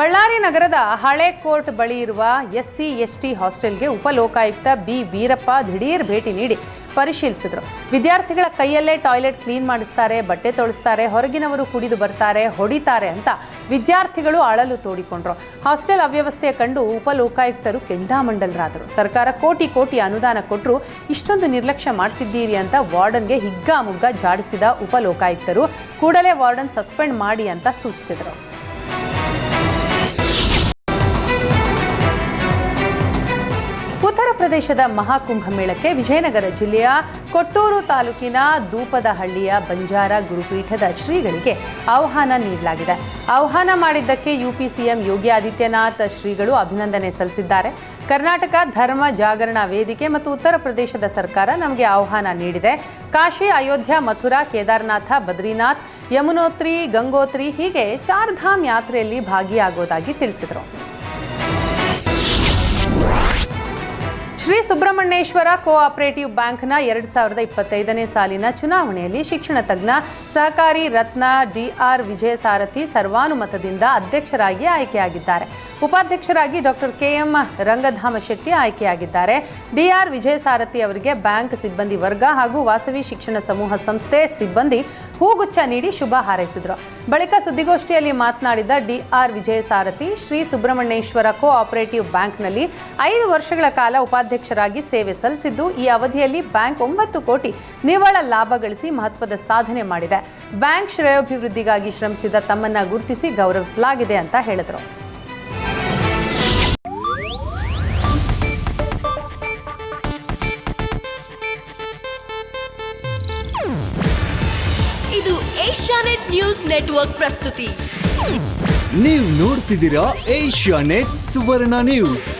ಬಳ್ಳಾರಿ ನಗರದ ಹಳೆ ಕೋರ್ಟ್ ಬಳಿ ಇರುವ ಎಸ್ಸಿ, ಎಸ್ಟಿ ಹಾಸ್ಟೆಲ್ಗೆ ಉಪಲೋಕಾಯುಕ್ತ ಬಿ. ವೀರಪ್ಪ ದಿಢೀರ್ ಭೇಟಿ ನೀಡಿ ಪರಿಶೀಲಿಸಿದರು. ವಿದ್ಯಾರ್ಥಿಗಳ ಕೈಯಲ್ಲೇ ಟಾಯ್ಲೆಟ್ ಕ್ಲೀನ್ ಮಾಡಿಸ್ತಾರೆ, ಬಟ್ಟೆ ತೊಳಿಸ್ತಾರೆ, ಹೊರಗಿನವರು ಕುಡಿದು ಬರ್ತಾರೆ, ಹೊಡಿತಾರೆ ಅಂತ ವಿದ್ಯಾರ್ಥಿಗಳು ಅಳಲು ತೋಡಿಕೊಂಡ್ರು. ಹಾಸ್ಟೆಲ್ ಅವ್ಯವಸ್ಥೆಯ ಕಂಡು ಉಪಲೋಕಾಯುಕ್ತರು ಕೆಂಡಾಮಂಡಲರಾದರು. ಸರ್ಕಾರ ಕೋಟಿ ಕೋಟಿ ಅನುದಾನ ಕೊಟ್ಟರು ಇಷ್ಟೊಂದು ನಿರ್ಲಕ್ಷ್ಯ ಮಾಡ್ತಿದ್ದೀರಿ ಅಂತ ವಾರ್ಡನ್ಗೆ ಹಿಗ್ಗಾಮುಗ್ಗ ಜಾಡಿಸಿದ ಉಪಲೋಕಾಯುಕ್ತರು ಕೂಡಲೇ ವಾರ್ಡನ್ ಸಸ್ಪೆಂಡ್ ಮಾಡಿ ಅಂತ ಸೂಚಿಸಿದರು. ಉತ್ತರ ಪ್ರದೇಶದ ಮಹಾಕುಂಭ ಮೇಳಕ್ಕೆ ವಿಜಯನಗರ ಜಿಲ್ಲೆಯ ಕೊಟ್ಟೂರು ತಾಲೂಕಿನ ದೂಪದಹಳ್ಳಿಯ ಬಂಜಾರ ಗುರುಪೀಠದ ಶ್ರೀಗಳಿಗೆ ಆಹ್ವಾನ ನೀಡಲಾಗಿದೆ. ಆಹ್ವಾನ ಮಾಡಿದ್ದಕ್ಕೆ ಯುಪಿ ಯೋಗಿ ಆದಿತ್ಯನಾಥ್ ಶ್ರೀಗಳು ಅಭಿನಂದನೆ ಸಲ್ಲಿಸಿದ್ದಾರೆ. ಕರ್ನಾಟಕ ಧರ್ಮ ಜಾಗರಣ ವೇದಿಕೆ ಮತ್ತು ಉತ್ತರ ಪ್ರದೇಶದ ಸರ್ಕಾರ ನಮಗೆ ಆಹ್ವಾನ ನೀಡಿದೆ. ಕಾಶಿ, ಅಯೋಧ್ಯ, ಮಥುರಾ, ಕೇದಾರನಾಥ, ಬದ್ರಿನಾಥ್, ಯಮುನೋತ್ರಿ, ಗಂಗೋತ್ರಿ ಹೀಗೆ ಚಾರ್ಧಾಮ್ ಯಾತ್ರೆಯಲ್ಲಿ ಭಾಗಿಯಾಗೋದಾಗಿ ತಿಳಿಸಿದರು. ಶ್ರೀ ಸುಬ್ರಹ್ಮಣ್ಯೇಶ್ವರ ಕೋಆಪರೇಟಿವ್ ಬ್ಯಾಂಕ್ನ ಎರಡ್ ಸಾವಿರದ ಇಪ್ಪತ್ತೈದನೇ ಸಾಲಿನ ಚುನಾವಣೆಯಲ್ಲಿ ಶಿಕ್ಷಣ ತಜ್ಞ ಸಹಕಾರಿ ರತ್ನ ಡಿಆರ್ ವಿಜಯ ಸಾರಥಿ ಸರ್ವಾನುಮತದಿಂದ ಅಧ್ಯಕ್ಷರಾಗಿ ಆಯ್ಕೆಯಾಗಿದ್ದಾರೆ. ಉಪಾಧ್ಯಕ್ಷರಾಗಿ ಡಾಕ್ಟರ್ ಕೆಎಂ ರಂಗಧಾಮ ಶೆಟ್ಟಿ ಆಯ್ಕೆಯಾಗಿದ್ದಾರೆ. ಡಿಆರ್ ವಿಜಯ ಸಾರಥಿ ಅವರಿಗೆ ಬ್ಯಾಂಕ್ ಸಿಬ್ಬಂದಿ ವರ್ಗ ಹಾಗೂ ವಾಸವಿ ಶಿಕ್ಷಣ ಸಮೂಹ ಸಂಸ್ಥೆ ಸಿಬ್ಬಂದಿ ಹೂಗುಚ್ಛ ನೀಡಿ ಶುಭ ಹಾರೈಸಿದರು. ಬಳಿಕ ಸುದ್ದಿಗೋಷ್ಠಿಯಲ್ಲಿ ಮಾತನಾಡಿದ ಡಿಆರ್ ವಿಜಯ ಸಾರಥಿ ಶ್ರೀ ಸುಬ್ರಹ್ಮಣ್ಯೇಶ್ವರ ಕೋಆಪರೇಟಿವ್ ಬ್ಯಾಂಕ್ನಲ್ಲಿ ಐದು ವರ್ಷಗಳ ಕಾಲ ಉಪಾಧ್ಯಕ್ಷರಾಗಿ ಸೇವೆ ಸಲ್ಲಿಸಿದ್ದು ಈ ಅವಧಿಯಲ್ಲಿ ಬ್ಯಾಂಕ್ ಒಂಬತ್ತು ಕೋಟಿ ನಿವ್ವಳ ಲಾಭ ಗಳಿಸಿ ಮಹತ್ವದ ಸಾಧನೆ ಮಾಡಿದೆ. ಬ್ಯಾಂಕ್ ಶ್ರೇಯೋಭಿವೃದ್ಧಿಗಾಗಿ ಶ್ರಮಿಸಿದ ತಮ್ಮನ್ನ ಗುರುತಿಸಿ ಗೌರವಿಸಲಾಗಿದೆ ಅಂತ ಹೇಳಿದರು. ಇದು ಏಷ್ಯಾನೆಟ್ ನ್ಯೂಸ್ ನೆಟ್ವರ್ಕ್ ಪ್ರಸ್ತುತಿ. ನೀವು ನೋಡ್ತಿದ್ದೀರಾ ಏಷ್ಯಾ ನೆಟ್ ಸುವರ್ಣ ನ್ಯೂಸ್.